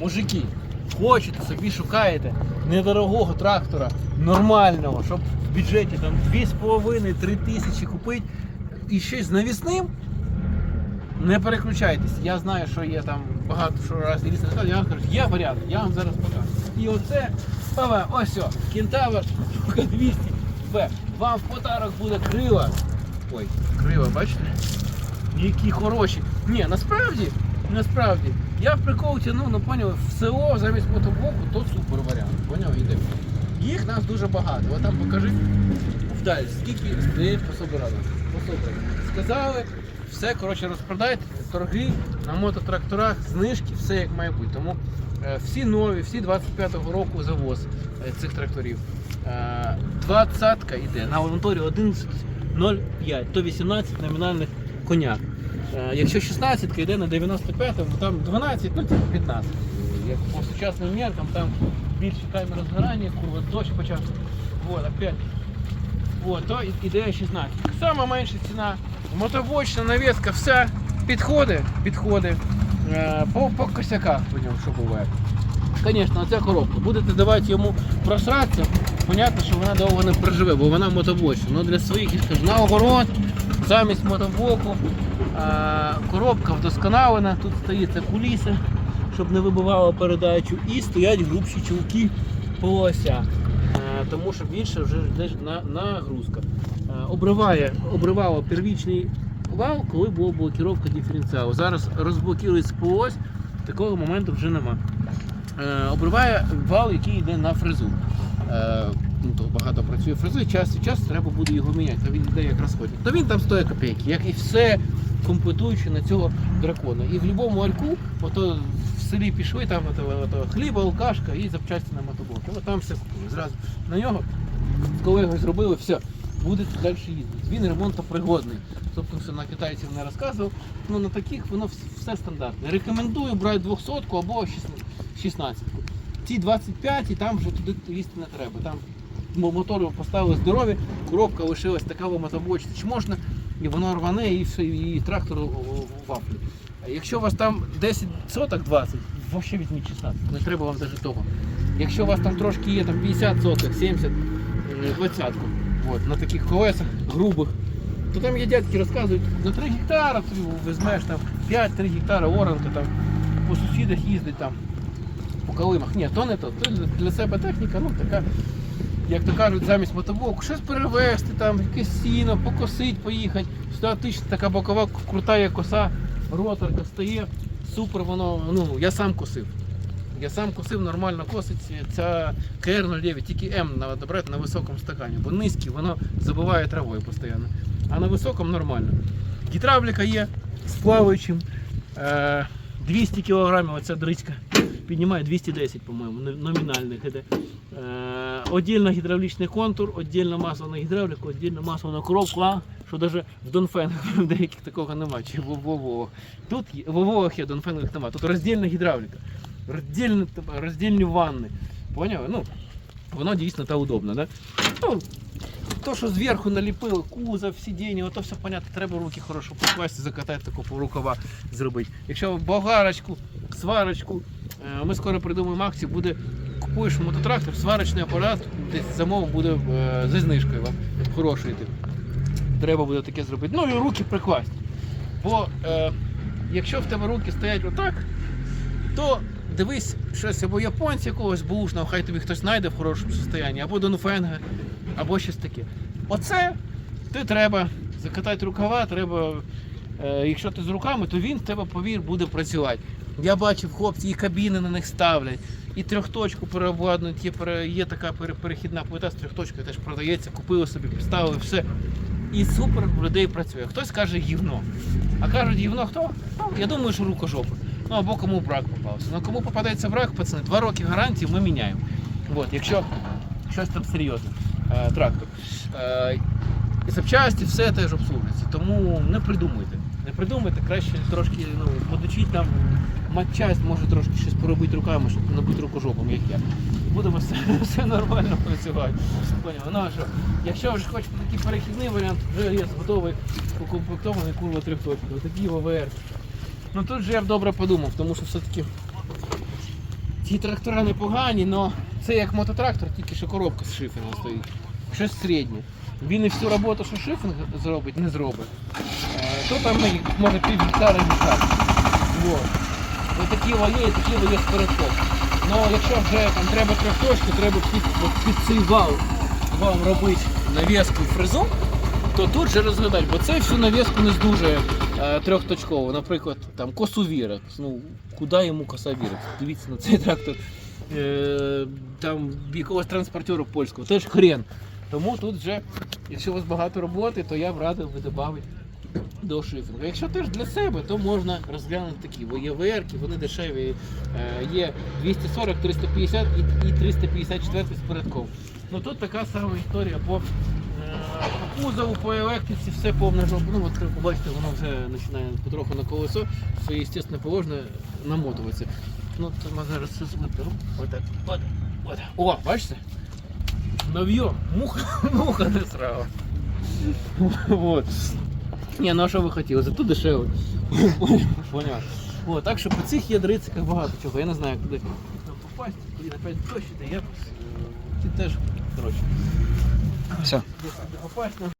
мужики, хочете собі шукаєте недорогого трактора, нормального, щоб в бюджеті там 2,5-3 тисячі купити і щось з навісним, не переключайтесь. Я знаю, що є там багато що раз різних розказів. Я вам кажу, є варіант, я вам зараз покажу. І оце, Паве, ось кентавр, штука 200 Б. Вам в подарок буде крила. Ой, крила, бачите? Які хороші. Ні, насправді, насправді, я в прикол тяну, ну поняв, в село замість мотоблоку, то супер варіант. Поняв, іде. Їх нас дуже багато. От там покажи вдаль, скільки де пособирали. Сказали, все, коротше, розпродайте, торги на мототракторах, знижки, все як має бути. Тому е, всі нові, всі 25-го року завоз е, цих тракторів. Е, 20-ка йде на моторі 11.05, то 18 номінальних коняк. Е, Якщо 16 йде на 95-му, там 12, ну типу 15. Як по сучасним меркам, там більше камер згорання, курва, дощ почався. Вот, опять. Вот, то іде 16. Сама менша ціна. Мотобочна навіска, вся підходи, підходить. Е, По, по косяках по ньому, що буває. Звісно, оця коробка. Будете давати йому просратися, понятно, що вона довго не проживе, бо вона мотобочна. Ну для своїх, я скажу, на огород, замість мотоблоку, коробка вдосконалена, тут стоїть ця куліса, щоб не вибивало передачу, і стоять грубші чулки по осях. Е, Тому що більше вже йде на, нагрузка. Е, Обриває, обривало первічний вал, коли була блокіровка диференціалу. Зараз розблокується по ось, такого моменту вже нема. Е, обриває вал, який йде на фрезу. Е, ну, то багато працює фрези, час від часу треба буде його міняти, а він йде як розходить. То він там стоїть копійки, як і все комплектуючи на цього дракона. І в будь-якому альку, ото в селі пішли, там ото, ото, хліба, алкашка і запчасті на мотоблок. От там все купили. Зразу на нього з колегою зробили, все, будете далі їздити. Він ремонтопригодний. Тобто все на китайців не розказував. Ну на таких воно все стандартне. Рекомендую брати 200 або 16. Ті 25 і там вже туди їсти не треба. Там мотори поставили здорові, коробка лишилась така в мотобочці, чи можна, і воно рване, і, все, і трактор вафлі. Якщо у вас там 10 соток 20, взагалі візьміть 16, не треба вам навіть того. Якщо у вас там трошки є там 50 соток, 70, е, 20, от, на таких колесах грубих, то там є дядьки розказують, на 3 гектара візьмеш там 5-3 гектара оранка там по сусідах їздить там по калимах. Ні, то не то. То для себе техніка, ну така, як то кажуть, замість мотоблоку, щось перевезти, там, якесь сіно, покосить, поїхати. Статична така бокова крута є коса, роторка стає. Супер воно, ну я сам косив. Я сам косив, нормально косить ця КР-09, тільки М треба брати на високому стакані, бо низький воно забиває травою постійно. А на високому нормально. Гідравліка є з плаваючим. Е, 200 кг оця дрицька. Піднімає 210, по-моєму, номінальних іде. Е, Отдільно гідравлічний контур, отдільно масло на гідравліку, отдільно масло на коробку, що навіть в Донфенгах деяких такого немає, чи в Вововах. Тут в Вововах є, Донфенгах немає. Тут роздільна гідравліка, роздільні, роздільні ванни. Поняли? Ну, воно дійсно та удобно, да? Ну, то, що зверху наліпили, кузов, сидіння, ото все понятно, треба руки хорошо покласти, закатати таку рукава зробити. Якщо болгарочку, сварочку, ми скоро придумаємо акцію, буде купуєш мототрактор, сварочний апарат, десь замов буде е, зі знижкою вам хороший. йти. Треба буде таке зробити. Ну і руки прикласти. Бо е, якщо в тебе руки стоять отак, то дивись щось або японця якогось бушного, хай тобі хтось знайде в хорошому стані, або Донфенга, або щось таке. Оце ти треба закатати рукава, треба. Е, якщо ти з руками, то він в тебе, повір, буде працювати. Я бачив, хлопці і кабіни на них ставлять, і трьохточку переобладнують, є, є така перехідна плита з трьохточкою теж продається, купили собі, поставили все. І супер у людей працює. Хтось каже гівно. А кажуть, гівно хто? Ну, я думаю, що рукожопи. Ну або кому брак попався. Ну кому попадається брак, пацани, два роки гарантії ми міняємо. От, якщо щось там серйозне, е, трактор. Е, і запчасті все теж обслуговується. Тому не придумуйте. Не придумайте, краще трошки ну, подучіть там матчасть, може трошки щось поробити руками, щоб не бути рукожопом, як я. Будемо все, все нормально працювати. Ну а що? Якщо вже хочете такий перехідний варіант, вже є готовий укомплектований курва трьохточка. Отакі ВВР. Ну тут же я б добре подумав, тому що все-таки ті трактора непогані, але це як мототрактор, тільки що коробка з шифінгом стоїть. Щось середнє. Він і всю роботу, що шифінг зробить, не зробить. То там і може пів гектара. Вот. Ось такі є і такі є з передком. Ну якщо вже там треба трьохточку, треба під, під цей вал вам робити навіску фрезу, то тут же розгадати, бо це всю навіску не здужує е, трьохточково. Наприклад, там косу вірок. Ну, куди йому коса? Дивіться на цей трактор. Е, там якогось транспортера польського, теж хрен. Тому тут вже, якщо у вас багато роботи, то я б радив би додати до шифінгу. Якщо теж для себе, то можна розглянути такі, ВРки, вони дешеві. Е, є 240, 350 і, і 354 з передком. Ну тут така сама історія по, е, по кузову, по електриці, все повне жопу. Ну от побачите, воно вже починає потроху на колесо, своє естественно положення намотуватися. Ну, то ми зараз це зберу. Отак. От, от. О, бачите? Нов'йо, муха, муха не срала. Вот. Ні, ну а що ви хотіли? Зато дешево. Поняв. О, так що по цих ядрицях багато чого. Я не знаю, куди там попасть, куди опять дощ іде, я е, теж, коротше. Все. Попасть.